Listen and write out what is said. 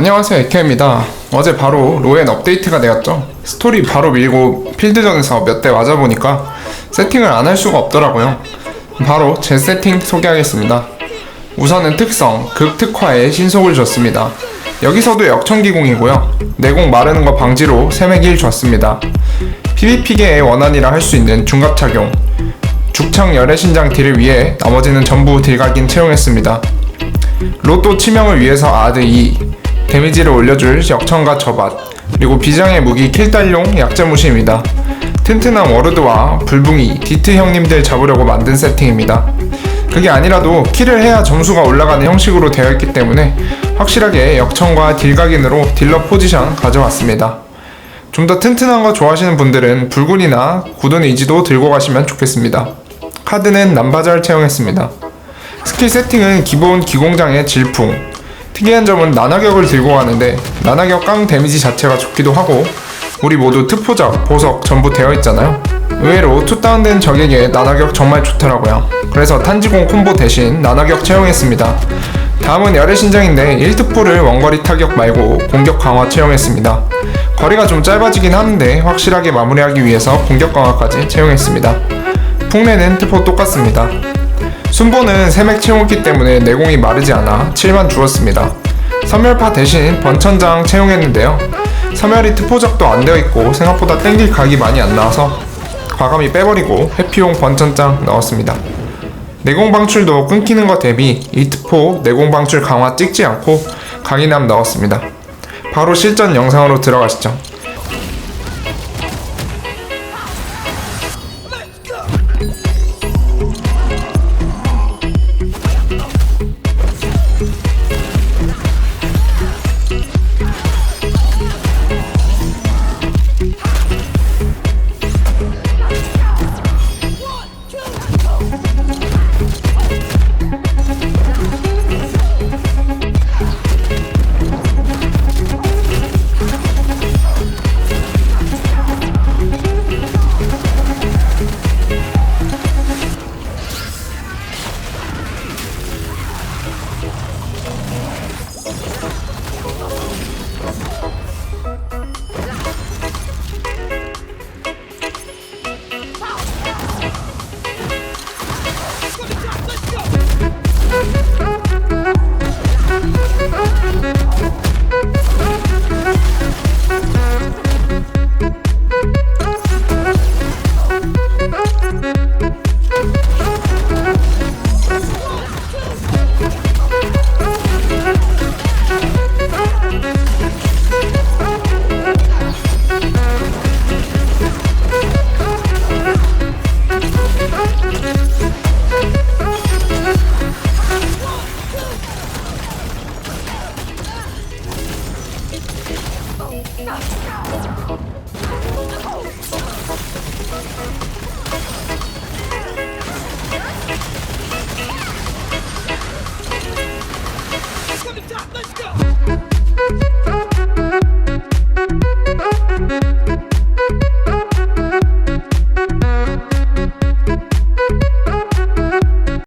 안녕하세요 에케입니다. 어제 바로 로엔 업데이트가 되었죠. 스토리 바로 밀고 필드전에서 몇 대 맞아보니까 세팅을 안 할 수가 없더라고요. 바로 제 세팅 소개하겠습니다. 우선은 특성 극특화에 신속을 줬습니다. 여기서도 역청기공이고요. 내공 마르는 거 방지로 세맥 1 줬습니다. PVP계의 원한이라 할 수 있는 중갑 착용 죽창 열애 신장 딜을 위해 나머지는 전부 딜각인 채용했습니다. 로또 치명을 위해서 아드 2 데미지를 올려줄 역청과 저밭 그리고 비장의 무기 킬달용 약재무시입니다. 튼튼한 워르드와 불붕이 디트 형님들 잡으려고 만든 세팅입니다. 그게 아니라도 킬을 해야 점수가 올라가는 형식으로 되어 있기 때문에 확실하게 역청과 딜각인으로 딜러 포지션 가져왔습니다. 좀 더 튼튼한 거 좋아하시는 분들은 불군이나 굳은 의지도 들고 가시면 좋겠습니다. 카드는 남바잘 채용했습니다. 스킬 세팅은 기본 기공장의 질풍. 특이한 점은 나나격을 들고 가는데 나나격 깡 데미지 자체가 좋기도 하고 우리 모두 특포작, 보석 전부 되어 있잖아요. 의외로 투다운된 적에게 나나격 정말 좋더라고요. 그래서 탄지공 콤보 대신 나나격 채용했습니다. 다음은 열의 신장인데 1특포를 원거리 타격 말고 공격 강화 채용했습니다. 거리가 좀 짧아지긴 하는데 확실하게 마무리하기 위해서 공격 강화까지 채용했습니다. 풍래는 특포 똑같습니다. 순보는 세맥 채용했기 때문에 내공이 마르지 않아 7만 주었습니다. 섬멸파 대신 번천장 채용했는데요. 섬멸이 특포작도 안 되어 있고 생각보다 땡길 각이 많이 안 나와서 과감히 빼버리고 회피용 번천장 넣었습니다. 내공 방출도 끊기는 것 대비 이 특포 내공 방출 강화 찍지 않고 강인함 넣었습니다. 바로 실전 영상으로 들어가시죠.